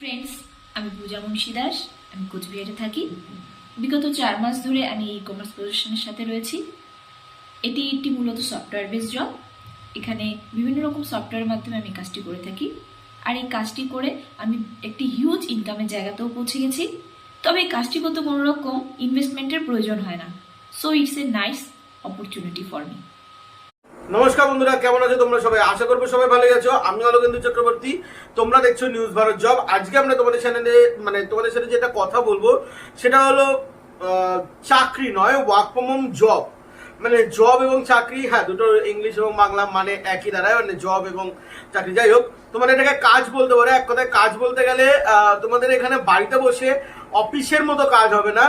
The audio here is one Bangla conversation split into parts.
ফ্রেন্ডস আমি পূজা মুন্সি দাস, আমি কোচবিহারে থাকি। বিগত চার মাস ধরে আমি ই কমার্স প্রদর্শনের সাথে রয়েছি। এটি একটি মূলত সফটওয়্যার বেস জব এখানে বিভিন্ন রকম সফটওয়্যারের মাধ্যমে আমি কাজটি করে থাকি। আর এই কাজটি করে আমি একটি হিউজ ইনকামের জায়গাতেও পৌঁছে গেছি। তবে এই কাজটি করতে কোনো রকম ইনভেস্টমেন্টের প্রয়োজন হয় না। So it's a nice opportunity for me নমস্কার বন্ধুরা, কেমন আছো তোমরা সবাই? আশা করব সবাই ভালো আছো। আমি অলকেন্দু চক্রবর্তী। তোমরা দেখছ নিউজ ভারত জব আজকে আমরা তোমাদের সাথে মানে তোমাদের সাথে যেটা কথা বলব, সেটা হলো চাকরি নয় ওয়ার্ক ফ্রম হোম জব মানে জব এবং চাকরি হ্যাঁ দুটো ইংলিশ এবং বাংলা মানে একই দাঁড়ায় মানে জব এবং চাকরি। যাই হোক, তোমাদের এটাকে কাজ বলতে পারো। এক কথায়, কাজ বলতে গেলে তোমাদের এখানে বাড়িতে বসে অফিসের মতো কাজ হবে না।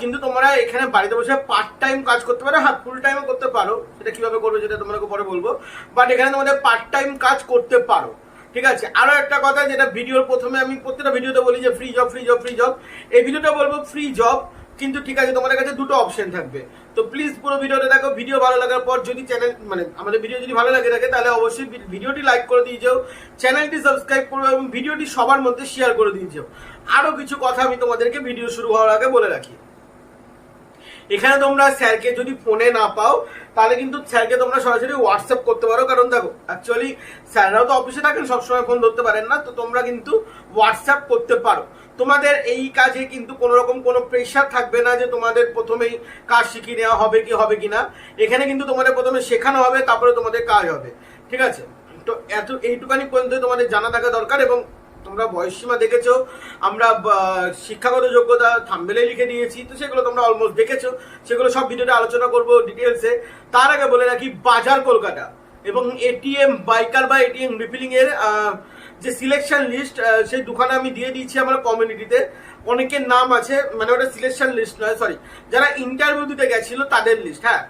কিন্তু তোমরা এখানে বাড়িতে বসে পার্ট টাইম কাজ করতে পারো হ্যাঁ ফুল টাইমও করতে পারো। সেটা কীভাবে করবে যেটা তোমাকে পরে বলব। বাট এখানে তোমাদের পার্ট টাইম কাজ করতে পারো। ঠিক আছে? আরও একটা কথা, যেটা ভিডিওর প্রথমে আমি প্রত্যেকটা ভিডিওতে বলি যে free job free job free job এই ভিডিওটা বলব ফ্রি জব কিন্তু ঠিক আছে, তোমাদের কাছে দুটো অপশন থাকবে। তো প্লিজ পুরো ভিডিওটা দেখো। ভিডিও ভালো লাগার পর যদি চ্যানেল মানে আমাদের ভিডিও যদি ভালো লাগে থাকে, তাহলে অবশ্যই ভিডিওটি লাইক করে দিয়ে যাও চ্যানেলটি সাবস্ক্রাইব করো এবং ভিডিওটি সবার মধ্যে শেয়ার করে দিয়ে যাও। আরও কিছু কথা আমি তোমাদেরকে ভিডিও শুরু হওয়ার আগে বলে রাখি। এখানে তোমরা স্যারকে যদি ফোনে না পাও, তাহলে কিন্তু স্যারকে তোমরা সরাসরি হোয়াটসঅ্যাপ করতে পারো। কারণ দেখো অ্যাকচুয়ালি স্যাররাও তো অফিসে থাকেন, সবসময় ফোন ধরতে পারেন না, তো তোমরা কিন্তু হোয়াটসঅ্যাপ করতে পারো। তোমাদের এই কাজে কিন্তু কোনো রকম কোনো প্রেশার থাকবে না যে তোমাদের প্রথমেই কাজ শিখিয়ে নেওয়া হবে কি হবে কি না এখানে কিন্তু তোমাদের প্রথমে শেখানো হবে, তারপরে তোমাদের কাজ হবে। ঠিক আছে? তো এত, এইটুকানি পর্যন্ত তোমাদের জানা থাকা দরকার এবং তোমরা বয়সসীমা দেখেছ আমরা শিক্ষাগত যোগ্যতা থাম্বেলে লিখে নিয়েছি তো সেগুলো তোমরা অলমোস্ট দেখেছ সেগুলো সব ভিডিওতে আলোচনা করব ডিটেলসে তার আগে বলে রাখি বাজার কলকাতা এবং এটিএম বাইকার বা এটিএম রিফিলিং এর আহ, যে সিলেকশন লিস্ট সেই দোকানে আমি দিয়ে দিয়েছি আমার কমিউনিটিতে অনেকের নাম আছে মানে ওটা সিলেকশন লিস্ট নয় সরি যারা ইন্টারভিউ দিতে গেছিল, তাদের লিস্ট হ্যাঁ।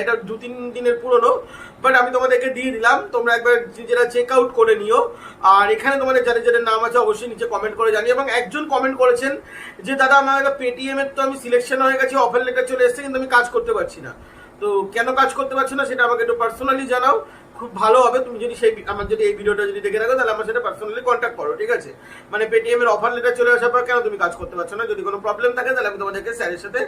এটা দু তিন দিনের পুরনো বাট আমি তোমাদেরকে দিয়ে দিলাম। তোমরা একবার নিজেরা চেক আউট করে নিও। আর এখানে তোমাদের যাদের যাদের নাম আছে, অবশ্যই নিচে কমেন্ট করে জানি এবং একজন কমেন্ট করেছেন যে, দাদা, আমার পেটিএম এর তো আমি সিলেকশন হয়ে গেছি অফার লেটার চলে এসেছে, কিন্তু আমি কাজ করতে পারছি না। তো কেন কাজ করতে পারছ না, সেটা আমাকে একটু পার্সোনালি জানাও। খুব ভালো হবে। তুমি যদি সেই আমার যদি এই ভিডিওটা যদি দেখে রাখো তাহলে আমার সাথে পার্সোনালি কন্ট্যাক্ট করো, ঠিক আছে? মানে পেটিএম এর অফার লেটার চলে আসার পর কেন তুমি কাজ করতে পারছ না? যদি কোনো প্রবলেম থাকে, তাহলে আমি তোমাদেরকে স্যারের সাথে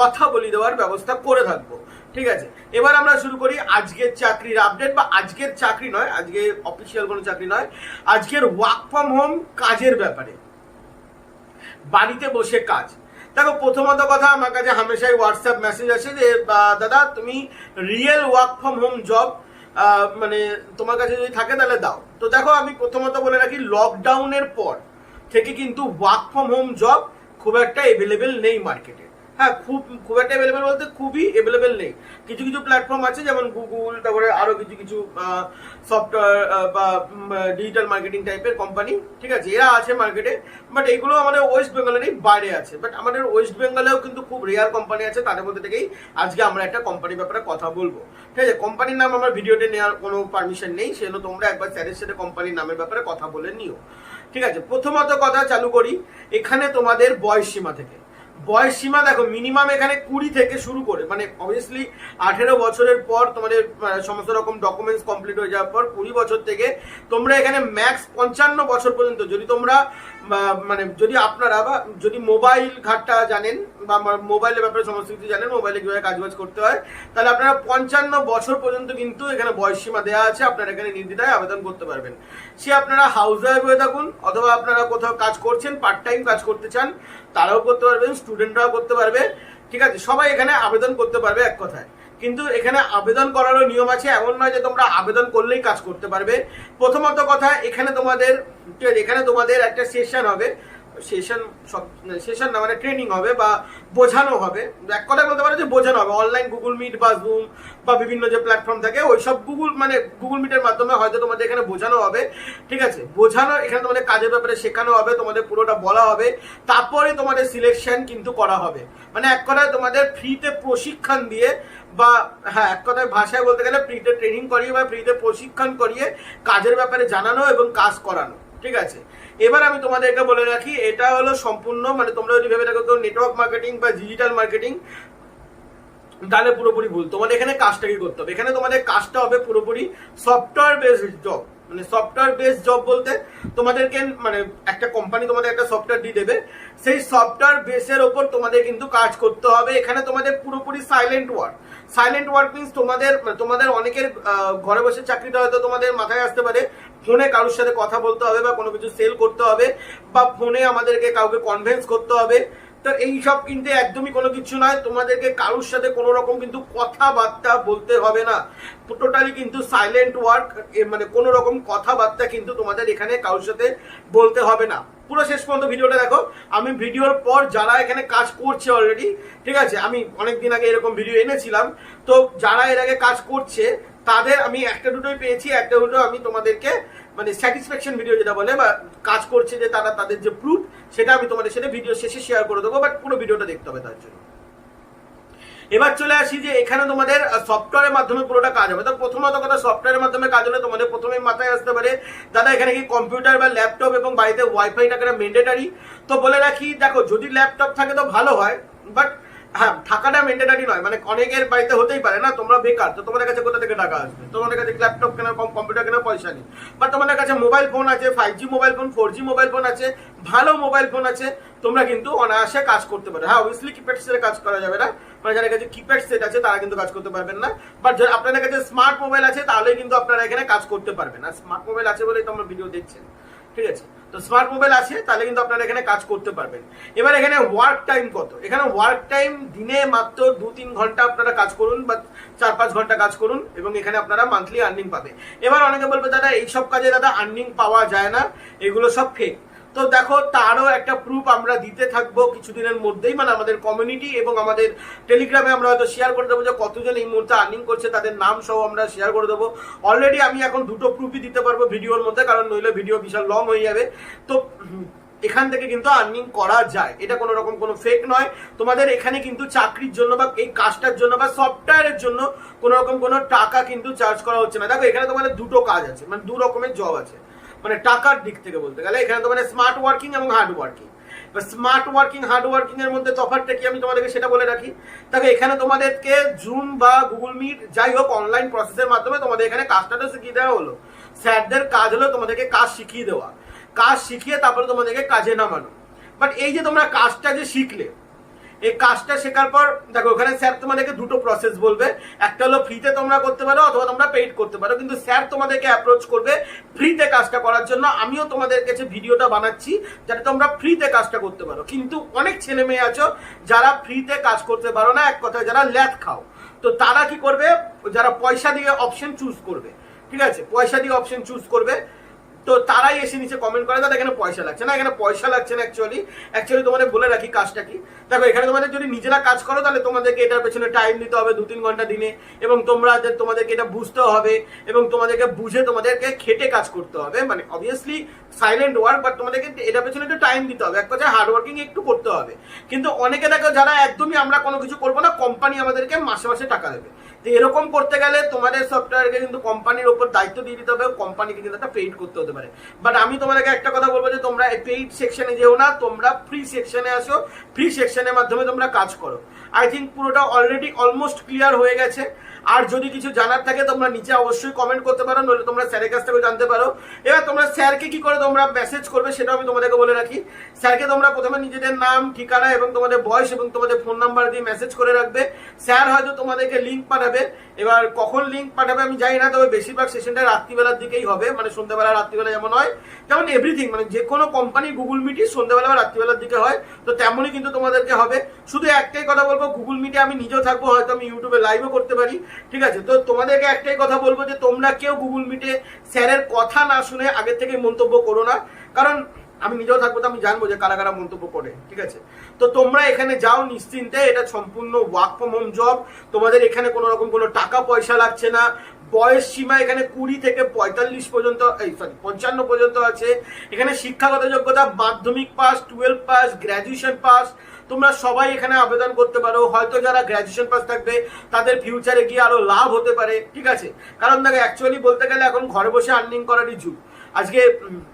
কথা বলি দেওয়ার ব্যবস্থা করে থাকব, ঠিক আছে? এবার আমরা শুরু করি আজকের চাকরির আপডেট বা আজকের চাকরি নয়, আজকে অফিসিয়াল কোনো চাকরি নয়, আজকের ওয়ার্ক ফ্রম হোম কাজের ব্যাপারে। বাড়িতে বসে কাজ। দেখো, প্রথমত কথা আমার কাছে হামেশাই হোয়াটসঅ্যাপ মেসেজ আসে যে দাদা, তুমি real work from home job মানে তোমার কাছে যদি থাকে তাহলে দাও। তো দেখো, আমি প্রথমত বলে রাখি লকডাউনের পর থেকে কিন্তু ওয়ার্ক ফ্রম হোম জব খুব একটা এভেলেবেল নেই মার্কেটে হ্যাঁ খুব খুব একটা এভেলেবেল বলতে খুবই এভেলেবেল নেই। কিছু কিছু প্ল্যাটফর্ম আছে, যেমন গুগল তারপরে আরও কিছু কিছু সফটওয়্যার বা ডিজিটাল মার্কেটিং টাইপের কোম্পানি ঠিক আছে? এরা আছে মার্কেটে বাট এইগুলো আমাদের ওয়েস্ট বেঙ্গলেরই বাইরে আছে। বাট আমাদের ওয়েস্ট বেঙ্গলেও কিন্তু খুব রেয়ার কোম্পানি আছে, তাদের মধ্যে থেকেই আজকে আমরা একটা কোম্পানির ব্যাপারে কথা বলব। ঠিক আছে? কোম্পানির নাম আমার ভিডিওতে নেওয়ার কোনো পারমিশন নেই সেজন্য তোমরা একবার স্যারের সাথে কোম্পানির নামের ব্যাপারে কথা বলে নিও। ঠিক আছে? প্রথমত কথা চালু করি, এখানে তোমাদের বয়স সীমা থেকে। বয়স সীমা দেখো মিনিমাম এখানে কুড়ি থেকে শুরু করে মানে অবভিয়াসলি আঠেরো বছরের পর তোমাদের সমস্ত রকম ডকুমেন্টস কমপ্লিট হয়ে যাওয়ার পর কুড়ি বছর থেকে তোমরা এখানে ম্যাক্স পঞ্চান্ন বছর পর্যন্ত, যদি তোমরা মানে যদি আপনারা বা যদি মোবাইল ঘাটটা জানেন বা মোবাইলের ব্যাপারে সমস্ত কিছু জানেন, মোবাইলে কীভাবে কাজবাজ করতে হয়, তাহলে আপনারা পঞ্চান্ন বছর পর্যন্ত কিন্তু এখানে বয়স সীমা দেওয়া আছে, আপনারা এখানে নির্দ্বিধায় আবেদন করতে পারবেন। সে আপনারা হাউস ওয়াইফ হয়ে থাকুন, অথবা আপনারা কোথাও কাজ করছেন পার্ট টাইম কাজ করতে চান, তারাও করতে পারবেন স্টুডেন্টরাও করতে পারবে, ঠিক আছে? সবাই এখানে আবেদন করতে পারবে এক কথায়। কিন্তু এখানে আবেদন করারও নিয়ম আছে। এমন নয় যে তোমরা আবেদন করলেই কাজ করতে পারবে। প্রথমত কথা, এখানে তোমাদের এখানে তোমাদের একটা সেশন হবে। সেশন সেশন না মানে ট্রেনিং হবে বা বোঝানো হবে। এক কথায় বলতে পারো যে বোঝানো হবে। অনলাইন গুগল মিট বা জুম বা বিভিন্ন যে প্ল্যাটফর্ম থাকে ওই সব গুগল মানে গুগল মিটের মাধ্যমে হয়তো তোমাদের এখানে বোঝানো হবে। ঠিক আছে? বোঝানো, এখানে তোমাদের কাজের ব্যাপারে শেখানো হবে, তোমাদের পুরোটা বলা হবে। তারপরে তোমাদের সিলেকশন কিন্তু করা হবে। মানে এক কথায় তোমাদের ফ্রিতে প্রশিক্ষণ দিয়ে বা হ্যাঁ এক কথায় ভাষায় বলতে গেলে ফ্রিতে ট্রেনিং করিয়ে বা ফ্রিতে প্রশিক্ষণ করিয়ে কাজের ব্যাপারে জানানো এবং কাজ করানো। ঠিক আছে? এবার আমি তোমাদেরকে বলে রাখি, এটা হলো সম্পূর্ণ মানে তোমরা যদি ভেবে থাকো নেটওয়ার্ক মার্কেটিং বা ডিজিটাল মার্কেটিং তাহলে পুরোপুরি ভুল। তোমাদের এখানে কাজটা কি করতে হবে? এখানে তোমাদের কাজটা হবে পুরোপুরি সফটওয়্যার বেসড জব মানে সফটওয়্যার বেস জব বলতে তোমাদেরকে মানে একটা কোম্পানি তোমাদের একটা সফটওয়্যার দিয়ে দেবে। সেই সফটওয়্যার বেসের ওপর তোমাদের কিন্তু কাজ করতে হবে। এখানে তোমাদের পুরোপুরি silent work silent work means তোমাদের তোমাদের অনেকের ঘরে বসে চাকরিটা হয়তো তোমাদের মাথায় আসতে পারে। ফোনে কারোর সাথে কথা বলতে হবে বা কোনো কিছু সেল করতে হবে বা ফোনে আমাদেরকে কাউকে কনভেন্স করতে হবে। তো এই সব কিন্তু একদমই কোনো কিছু নয়। তোমাদেরকে কারোর সাথে কোনো রকম কিন্তু কথাবার্তা বলতে হবে না। টোটালি কিন্তু সাইলেন্ট ওয়ার্ক মানে কোনো রকম কথাবার্তা কিন্তু তোমাদের এখানে কারোর সাথে বলতে হবে না। পুরো শেষ পর্যন্ত ভিডিওটা দেখো। আমি ভিডিওর পর যারা এখানে কাজ করছে অলরেডি ঠিক আছে? আমি অনেকদিন আগে এরকম ভিডিও এনেছিলাম। তো যারা এর আগে কাজ করছে, তাদের আমি একটা দুটোই পেয়েছি, একটা দুটো আমি তোমাদেরকে মানে স্যাটিসফ্যাকশন ভিডিও যেটা বলে বা কাজ করছে যে তারা তাদের যে প্রুফ সেটা আমি তোমাদের সাথে ভিডিও শেষে শেয়ার করে দেবো বাট পুরো ভিডিওটা দেখতে হবে তার জন্য। এবার চলে আসি যে এখানে তোমাদের সফটওয়্যারের মাধ্যমে পুরোটা কাজ হবে। তো প্রথমত কথা সফটওয়্যারের মাধ্যমে কাজ হলে তোমাদের প্রথমে মাথায় আসতে পারে, দাদা, এখানে কি কম্পিউটার বা ল্যাপটপ এবং বাড়িতে ওয়াইফাই টাকা ম্যান্ডেটারি তো বলে রাখি, দেখো, যদি ল্যাপটপ থাকে তো ভালো হয় বাট হ্যাঁ থাকাটা ম্যান্ডেটারি নয়। মানে অনেকের বাড়িতে হতেই পারে না, তোমরা বেকার, তো তোমাদের কাছে কোথা থেকে টাকা আসবে? তোমাদের কাছে ল্যাপটপ কেনার, কম কম্পিউটার কেনার পয়সা নেই? বাট তোমাদের কাছে মোবাইল ফোন আছে five G mobile phone four G mobile phone আছে, ভালো মোবাইল ফোন আছে, তোমরা কিন্তু অনায়াসে কাজ করতে পারো। হ্যাঁ অবভিয়াসলি কিপ্যাড সেটে কাজ করা যাবে না মানে যাদের কাছে কিপ্যাড সেট আছে, তারা কিন্তু কাজ করতে পারবেন না। বাট আপনাদের কাছে স্মার্ট মোবাইল আছে তাহলে কিন্তু আপনারা এখানে কাজ করতে পারবেন। আর স্মার্ট মোবাইল আছে বলেই তো আমরা ভিডিও দেখছেন ঠিক আছে? তো স্মার্ট মোবাইল আছে, তাহলে কিন্তু আপনারা এখানে কাজ করতে পারবেন। এবার এখানে ওয়ার্ক টাইম কত? এখানে ওয়ার্ক টাইম দিনে মাত্র দু তিন ঘণ্টা আপনারা কাজ করুন বা চার পাঁচ ঘণ্টা কাজ করুন এবং এখানে আপনারা মান্থলি আর্নিং পাবে এবার অনেকে বলবে, দাদা, এইসব কাজে দাদা আর্নিং পাওয়া যায় না। এগুলো সব ফেক তো দেখো, তারও একটা প্রুফ আমরা দিতে থাকব কিছুদিনের মধ্যেই। মানে আমাদের কমিউনিটি এবং আমাদের টেলিগ্রামে আমরা হয়তো শেয়ার করে দেবো যে কতজন এই মুহূর্তে আর্নিং করছে, তাদের নাম সহ আমরা শেয়ার করে দেবো। অলরেডি আমি এখন দুটো প্রুফই দিতে পারব ভিডিওর মধ্যে, কারণ নইলে ভিডিও বিশাল লং হয়ে যাবে। তো এখান থেকে কিন্তু আর্নিং করা যায়। এটা কোনো রকম কোনো ফেক নয়। তোমাদের এখানে কিন্তু চাকরির জন্য বা এই কাজটার জন্য বা সফটওয়্যারের জন্য কোনো রকম কোনো টাকা কিন্তু চার্জ করা হচ্ছে না। দেখো, এখানে তোমাদের দুটো কাজ আছে। মানে দু রকমের জব আছে। মানে টাকার দিক থেকে বলতে গেলে, এখানে তো মানে স্মার্ট ওয়ার্কিং এবং hard working smart working hard working এর মধ্যে তফাৎটা কি আমি তোমাদেরকে সেটা বলে রাখি? দেখো, এখানে তোমাদেরকে জুম বা গুগল মিট যাই হোক অনলাইন প্রসেসের মাধ্যমে তোমাদের এখানে কাজটা তো শিখিয়ে দেওয়া হলো। স্যারদের কাজ হলো তোমাদেরকে কাজ শিখিয়ে দেওয়া। কাজ শিখিয়ে তারপরে তোমাদেরকে কাজে নামানো। বাট এই যে তোমরা কাজটা যে শিখলে এই কাজটা শেখার পর, দেখো, ওখানে স্যার তোমাদেরকে দুটো প্রসেস বলবে। একটা হলো ফ্রিতে তোমরা করতে পারো, অথবা তোমরা পেইড করতে পারো। কিন্তু স্যার তোমাদেরকে অ্যাপ্রোচ করবে ফ্রিতে কাজটা করার জন্য। আমিও তোমাদের কাছে ভিডিওটা বানাচ্ছি, যাতে তোমরা ফ্রিতে কাজটা করতে পারো। কিন্তু অনেক ছেলে মেয়ে আছো, যারা ফ্রিতে কাজ করতে পারো না, এক কথায় যারা ল্যাথ খাও। তো তারা কি করবে? যারা পয়সা দিয়ে অপশন চুজ করবে। ঠিক আছে? পয়সা দিয়ে অপশন চুজ করবে। তো তারাই এসে নিচে কমেন্ট করে, দাদা, এখানে পয়সা লাগছে। না, এখানে পয়সা লাগছে না অ্যাকচুয়ালি অ্যাকচুয়ালি তোমাদের বলে রাখি কাজটা কি। দেখো, এখানে তোমাদের যদি নিজেরা কাজ করো, তাহলে তোমাদেরকে এটার পেছনে টাইম দিতে হবে দু তিন ঘণ্টা দিনে এবং তোমরা যে তোমাদেরকে এটা বুঝতে হবে এবং তোমাদেরকে বুঝে তোমাদেরকে খেটে কাজ করতে হবে। মানে অবভিয়াসলি সাইলেন্ট ওয়ার্ক বাট তোমাদেরকে এটার পেছনে একটু টাইম দিতে হবে। এক কথায় হার্ড ওয়ার্কিং একটু করতে হবে। কিন্তু অনেকে দেখো, যারা একদমই আমরা কোনো কিছু করব না কোম্পানি আমাদেরকে মাসে মাসে টাকা দেবে। তো এরকম করতে গেলে তোমাদের সফটওয়্যারকে কিন্তু কোম্পানির ওপর দায়িত্ব দিয়ে দিতে হবে কোম্পানিকে কিন্তু একটা পেইড করতে হতে পারে। বাট আমি তোমাদেরকে একটা কথা বলব যে তোমরা পেইড সেকশনে যেও না, তোমরা ফ্রি সেকশনে আসো ফ্রি সেকশনের মাধ্যমে তোমরা কাজ করো। আই থিঙ্ক পুরোটা অলরেডি অলমোস্ট ক্লিয়ার হয়ে গেছে। আর যদি কিছু জানার থাকে, তোমরা নিচে অবশ্যই কমেন্ট করতে পারো, নইলে তোমরা স্যারের কাছ থেকে জানতে পারো। এবার তোমরা স্যারকে কি করে তোমরা মেসেজ করবে, সেটাও আমি তোমাদেরকে বলে রাখি। স্যারকে তোমরা প্রথমে নিজেদের নাম, ঠিকানা এবং তোমাদের বয়স এবং তোমাদের ফোন নাম্বার দিয়ে মেসেজ করে রাখবে। স্যার হয়তো তোমাদেরকে লিঙ্ক পাঠাবে। এবার কখন লিঙ্ক পাঠাবে আমি জানি না, তবে বেশিরভাগ সেশনটা রাত্রিবেলার দিকেই হবে মানে সন্ধ্যাবেলা রাত্রিবেলা যেমন হয় যেমন এভরিথিং মানে যে কোনো কোম্পানি গুগল মিটই সন্ধ্যাবেলা বা রাত্রিবেলার দিকে হয়, তো তেমনই কিন্তু তোমাদেরকে হবে। শুধু একটাই কথা বলব গুগল মিটে আমি নিজেও থাকব, হয়তো আমি ইউটিউবে লাইভও করতে পারি, ঠিক আছে? তো তোমাদেরকে একটাই কথা বলব যে, তোমরা কেউ গুগল মিটে স্যারের কথা না শুনে আগের থেকে মন্তব্য করো না। কারণ আমি নিজেও থাকব, তো আমি জানব যে কারা কারা মন্তব্য করে, ঠিক আছে? তো তোমরা এখানে যাও নিশ্চিন্তে, এটা সম্পূর্ণ ওয়ার্ক ফ্রম হোম জব তোমাদের এখানে কোনো রকম কোনো টাকা পয়সা লাগছে না বয়স সীমা এখানে কুড়ি থেকে পঁয়তাল্লিশ পর্যন্ত, এই সরি পঞ্চান্ন পর্যন্ত আছে। এখানে শিক্ষাগত যোগ্যতা, মাধ্যমিক pass twelve pass graduation pass তোমরা সবাই এখানে আবেদন করতে পারো। হয়তো যারা গ্র্যাজুয়েশন পাস থাকবে, তাদের ফিউচারে গিয়ে আরও লাভ হতে পারে, ঠিক আছে? কারণ দেখো অ্যাকচুয়ালি বলতে গেলে এখন ঘরে বসে আর্নিং করারই যুগ। আজকে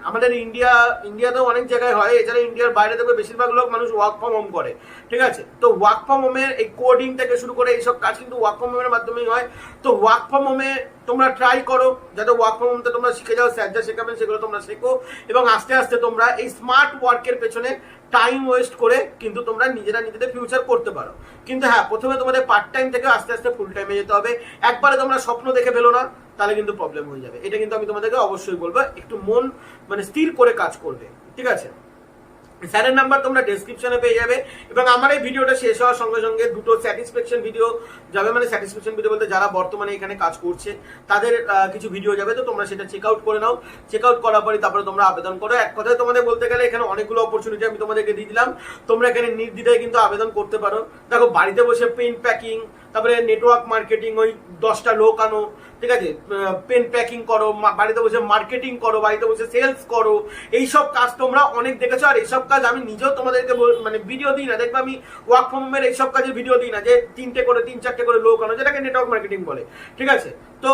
আমাদের ইন্ডিয়া, ইন্ডিয়াতেও অনেক জায়গায় হয়, এছাড়া ইন্ডিয়ার বাইরে থেকে বেশিরভাগ লোক মানুষ ওয়ার্ক ফ্রম হোম করে, ঠিক আছে? তো ওয়ার্ক ফ্রম হোমের এই কোডিং থেকে শুরু করে এইসব কাজ কিন্তু ওয়ার্ক ফ্রম হোমের মাধ্যমেই হয়। তো ওয়ার্ক ফ্রম হোমে তোমরা ট্রাই করো, যাতে ওয়ার্ক ফ্রম হোমতে তোমরা শিখে যাও, স্যার যা শেখাবেন সেগুলো তোমরা শেখো এবং আস্তে আস্তে তোমরা এই স্মার্ট ওয়ার্কের পেছনে টাইম ওয়েস্ট করে কিন্তু তোমরা নিজেরা নিজেদের ফিউচার করতে পারো। কিন্তু হ্যাঁ প্রথমে তোমাদের পার্ট টাইম থেকে আস্তে আস্তে ফুল টাইমে যেতে হবে। একবারে তোমরা স্বপ্ন দেখে ফেলো না, তাহলে কিন্তু প্রবলেম হয়ে যাবে। এটা কিন্তু আমি তোমাদেরকে অবশ্যই বলব, একটু মন মানে স্থির করে কাজ করবে, ঠিক আছে? স্যারের নাম্বার তোমরা ডেসক্রিপশনে পেয়ে যাবে। এবং আমার এই ভিডিওটা শেষ হওয়ার সঙ্গে সঙ্গে দুটো স্যাটিসফ্যাকশন ভিডিও যাবে। মানে স্যাটিসফ্যাকশন ভিডিও বলতে যারা বর্তমানে এখানে কাজ করছে, তাদের কিছু ভিডিও যাবে। তো তোমরা সেটা চেক আউট করে নাও। চেক আউট করার পরে তারপরে তোমরা আবেদন করো। এক কথায় তোমাদের বলতে গেলে এখানে অনেকগুলো অপরচুনিটি আমি তোমাদেরকে দিয়ে দিলাম। তোমরা এখানে নির্দ্বিধায় কিন্তু আবেদন করতে পারো। দেখো, বাড়িতে বসে পেন প্যাকিং তারপরে নেটওয়ার্ক মার্কেটিং ওই দশটা লোক আনো, ঠিক আছে? পেন প্যাকিং করো বাড়িতে বসে মার্কেটিং করো, বাড়িতে বসে সেলস করো, এইসব কাজ তোমরা অনেক দেখেছ, আর এইসব কাজ আমি নিজেও তোমাদেরকে মানে ভিডিও দিই না। দেখবে আমি ওয়ার্ক ফ্রম হোমের এইসব কাজের ভিডিও দিই না, যে তিনটে করে, তিন চারটে করে লোক আনো, যেটাকে নেটওয়ার্ক মার্কেটিং বলে, ঠিক আছে? তো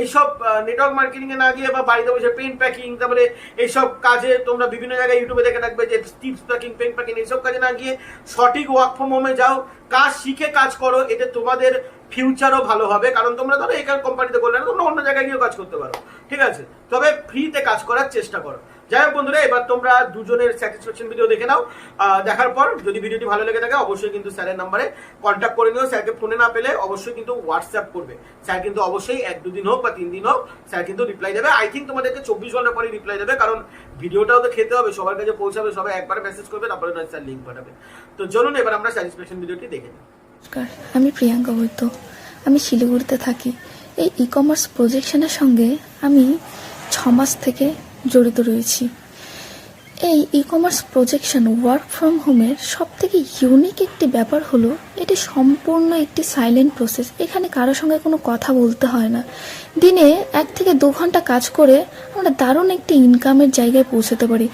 এইসব নেটওয়ার্ক মার্কেটিং এ না গিয়ে বা বাড়িতে বসে পেন প্যাকিং তারপরে এইসব কাজে তোমরা বিভিন্ন জায়গায় ইউটিউবে দেখে থাকবে যে টিপস প্যাকিং পেন প্যাকিং এইসব কাজে না গিয়ে সঠিক ওয়ার্ক ফ্রম হোমে যাও। কাজ শিখে কাজ করো, এতে তোমাদের ফিউচারও ভালো হবে। কারণ তোমরা ধরো এখানে কোম্পানিতে করলে না, তোমরা অন্য জায়গায় গিয়েও কাজ করতে পারো। ঠিক আছে? তবে ফ্রিতে কাজ করার চেষ্টা করো। যাই হোক বন্ধুরা, এবার তোমরা দুজনের স্যাটিসফ্যাকশন ভিডিও দেখে নাও। দেখার পর যদি ভিডিওটি ভালো লেগে থাকে, অবশ্যই কিন্তু স্যারের নাম্বারে কন্ট্যাক্ট করে নিও। স্যারকে ফোনে না পেলে অবশ্যই কিন্তু হোয়াটসঅ্যাপ করবে। স্যার কিন্তু অবশ্যই এক দুদিন হোক বা তিন দিন হোক, স্যার কিন্তু রিপ্লাই দেবে। আই থিঙ্ক তোমাদেরকে চব্বিশ ঘণ্টা পরে রিপ্লাই দেবে, কারণ ভিডিওটাও তো খেতে হবে, সবার কাছে পৌঁছাবে, সবাই একবার মেসেজ করবে, তারপরে নয় স্যার লিঙ্ক পাঠাবে। তো চলুন, এবার আমরা স্যাটিসফ্যাকশন ভিডিওটি দেখে নিই। নমস্কার, আমি প্রিয়াঙ্কা বৈদ্য। আমি শিলিগুড়িতে থাকি। এই ই কমার্স প্রজেকশনের সঙ্গে আমি ছ মাস থেকে জড়িত রয়েছি। এই e commerce projection work from হোমের সব থেকে ইউনিক একটি ব্যাপার হলো, এটি সম্পূর্ণ একটি সাইলেন্ট প্রসেস এখানে কারোর সঙ্গে কোনো কথা বলতে হয় না। দিনে এক থেকে দু ঘণ্টা কাজ করে আমরা দারুণ একটি ইনকামের জায়গায় পৌঁছাতে পারি।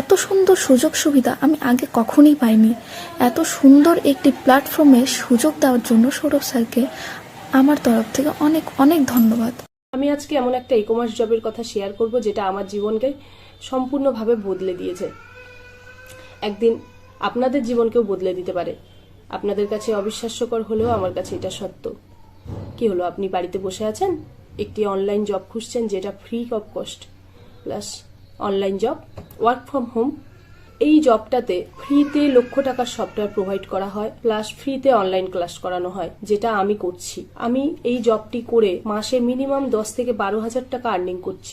এত সুন্দর সুযোগ সুবিধা আমি আগে কখনই পাইনি। এত সুন্দর একটি প্ল্যাটফর্মে সুযোগ দেওয়ার জন্য সৌরভ স্যারকে আমার তরফ থেকে অনেক অনেক ধন্যবাদ। আমি আজকে এমন একটা ই কমার্স জবের কথা শেয়ার করব যেটা আমার জীবনকে সম্পূর্ণভাবে বদলে দিয়েছে। একদিন আপনাদের জীবনকেও বদলে দিতে পারে। আপনাদের কাছে অবিশ্বাস্যকর হলেও আমার কাছে এটা সত্য। কি হলো, আপনি বাড়িতে বসে আছেন? একটি অনলাইন জব খুঁজছেন যেটা free of cost plus online job work from home এই জবটাতে ফ্রিতে লক্ষ টাকার সফটওয়্যার প্রোভাইড করা হয়, প্লাস ফ্রিতে অনলাইন ক্লাস করানো হয়, যেটা আমি করছি। আমি এই জবটি করে মাসে মিনিমাম দশ থেকে বারো হাজার টাকা আর্নিং করছি।